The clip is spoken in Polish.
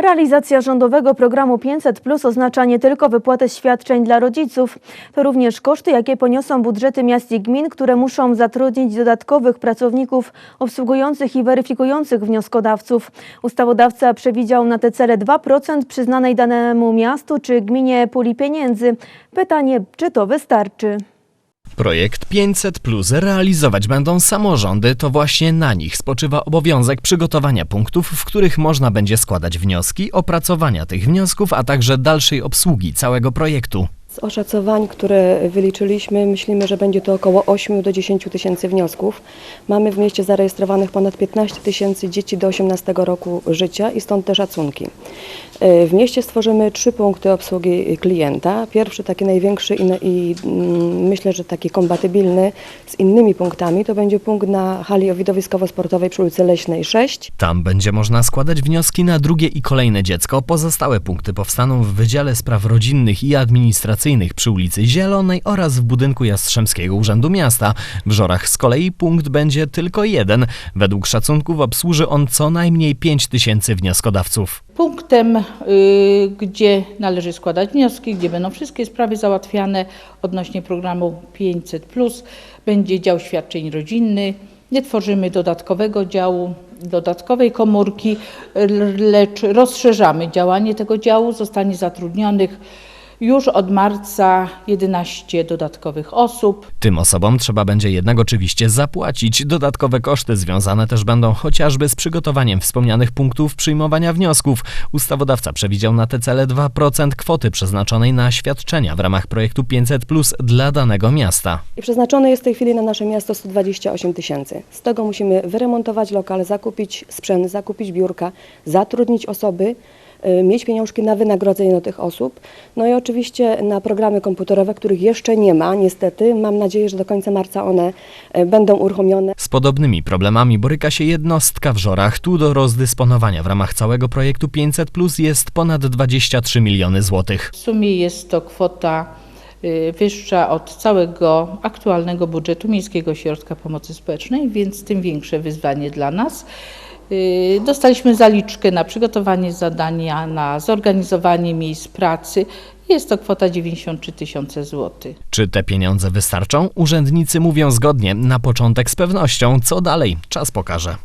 Realizacja rządowego programu 500 Plus oznacza nie tylko wypłatę świadczeń dla rodziców, to również koszty, jakie poniosą budżety miast i gmin, które muszą zatrudnić dodatkowych pracowników obsługujących i weryfikujących wnioskodawców. Ustawodawca przewidział na te cele 2% przyznanej danemu miastu czy gminie puli pieniędzy. Pytanie, czy to wystarczy? Projekt 500 Plus realizować będą samorządy, to właśnie na nich spoczywa obowiązek przygotowania punktów, w których można będzie składać wnioski, opracowania tych wniosków, a także dalszej obsługi całego projektu. Z oszacowań, które wyliczyliśmy, myślimy, że będzie to około 8 do 10 tysięcy wniosków. Mamy w mieście zarejestrowanych ponad 15 tysięcy dzieci do 18 roku życia i stąd te szacunki. E, W mieście stworzymy trzy punkty obsługi klienta. Pierwszy, taki największy i, i mm, myślę, że taki kompatybilny z innymi punktami, to będzie punkt na hali widowiskowo-sportowej przy ulicy Leśnej 6. Tam będzie można składać wnioski na drugie i kolejne dziecko. Pozostałe punkty powstaną w Wydziale Spraw Rodzinnych i Administracyjnych przy ulicy Zielonej oraz w budynku Jastrzębskiego Urzędu Miasta. W Żorach z kolei punkt będzie tylko jeden. Według szacunków obsłuży on co najmniej 5 tysięcy wnioskodawców. Punktem, y, gdzie należy składać wnioski, gdzie będą wszystkie sprawy załatwiane odnośnie programu 500, będzie dział świadczeń rodzinny. Nie tworzymy dodatkowego działu, dodatkowej komórki, lecz rozszerzamy działanie tego działu. Zostanie zatrudnionych już od marca 11 dodatkowych osób. Tym osobom trzeba będzie jednak oczywiście zapłacić. Dodatkowe koszty związane też będą chociażby z przygotowaniem wspomnianych punktów przyjmowania wniosków. Ustawodawca przewidział na te cele 2% kwoty przeznaczonej na świadczenia w ramach projektu 500 Plus dla danego miasta. I przeznaczone jest w tej chwili na nasze miasto 128 tysięcy. Z tego musimy wyremontować lokal, zakupić sprzęt, zakupić biurka, zatrudnić osoby, mieć pieniążki na wynagrodzenie do tych osób. No i oczywiście na programy komputerowe, których jeszcze nie ma, niestety. Mam nadzieję, że do końca marca one y, będą uruchomione. Z podobnymi problemami boryka się jednostka w Żorach. Tu do rozdysponowania w ramach całego projektu 500 Plus jest ponad 23 miliony złotych. W sumie jest to kwota y, wyższa od całego aktualnego budżetu Miejskiego Ośrodka Pomocy Społecznej, więc tym większe wyzwanie dla nas. Y, Dostaliśmy zaliczkę na przygotowanie zadania, na zorganizowanie miejsc pracy. Jest to kwota 93 tysiące złotych. Czy te pieniądze wystarczą? Urzędnicy mówią zgodnie. Na początek z pewnością. Co dalej? Czas pokaże.